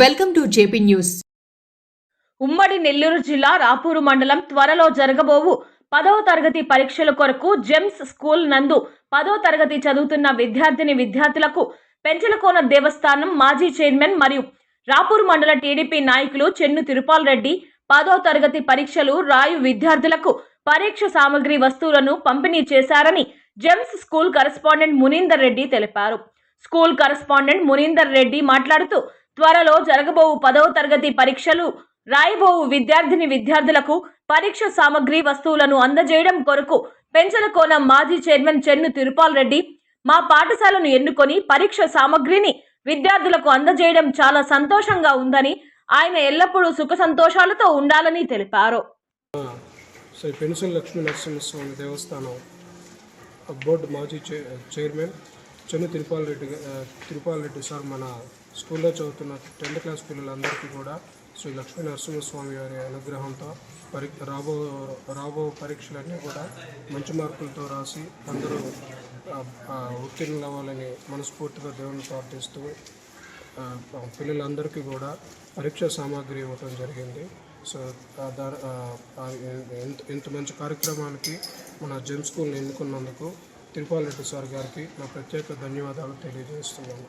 Welcome to JP news. ఉమ్మడి నెల్లూరు జిల్లా రాపూరు మండలం త్వరలో జరగబోవు పదవ తరగతి పరీక్షల కొరకు జెమ్స్ స్కూల్ నందు పదో తరగతి చదువుతున్న విద్యార్థిని విద్యార్థులకు పెంచలకోన దేవస్థానం మాజీ చైర్మన్ మరియు రాపూరు మండల టీడీపీ నాయకులు చెన్ను తిరుపాల్ రెడ్డి పదో తరగతి పరీక్షలు రాయు విద్యార్థులకు పరీక్ష సామగ్రి వస్తువులను పంపిణీ చేశారని Gems school correspondent Munindar Reddy తెలిపారు. స్కూల్ కరస్పాండెంట్ మునీందర్ రెడ్డి మాట్లాడుతూ త్వరలో జరగబోవు పదవ తరగతి పరీక్షలు. రాయబోవు విద్యార్థిని విద్యార్థులకు పరీక్ష సామగ్రి వస్తువులను అందజేయడం కొరకు పెంచలకోన మాజీ చైర్మన్ చెన్ను తిరుపాల్ రెడ్డి మా పాఠశాలను ఎన్నుకొని పరీక్ష సామగ్రిని విద్యార్థులకు అందజేయడం చాలా సంతోషంగా ఉందని ఆయన ఎల్లప్పుడూ సుఖ సంతోషాలతో ఉండాలని తెలిపారు. శ్రీ లక్ష్మీ నరసింహస్వామి దేవస్థానం బోర్డు మాజీ చైర్మన్ చెన్ను తిరుపాల్ రెడ్డి గా- రెడ్డి సార్ మన స్కూల్లో చదువుతున్న టెన్త్ క్లాస్ పిల్లలందరికీ కూడా శ్రీ లక్ష్మీ నరసింహస్వామి వారి అనుగ్రహంతో పరి రాబో రాబో పరీక్షలన్నీ కూడా మంచి మార్కులతో రాసి అందరూ ఆ, ఉత్తీర్ణులు అవ్వాలని మనస్ఫూర్తిగా దేవుని ప్రార్థిస్తూ పిల్లలందరికీ కూడా పరీక్ష సామాగ్రి ఇవ్వటం జరిగింది. సో దా- ఇంత ఇంత మంచి కార్యక్రమానికి మన జెమ్ స్కూల్ని ఎన్నుకున్నందుకు తిరుపాలరెడ్డి సార్ గారికి నా ప్రత్యేక ధన్యవాదాలు తెలియజేస్తున్నాను.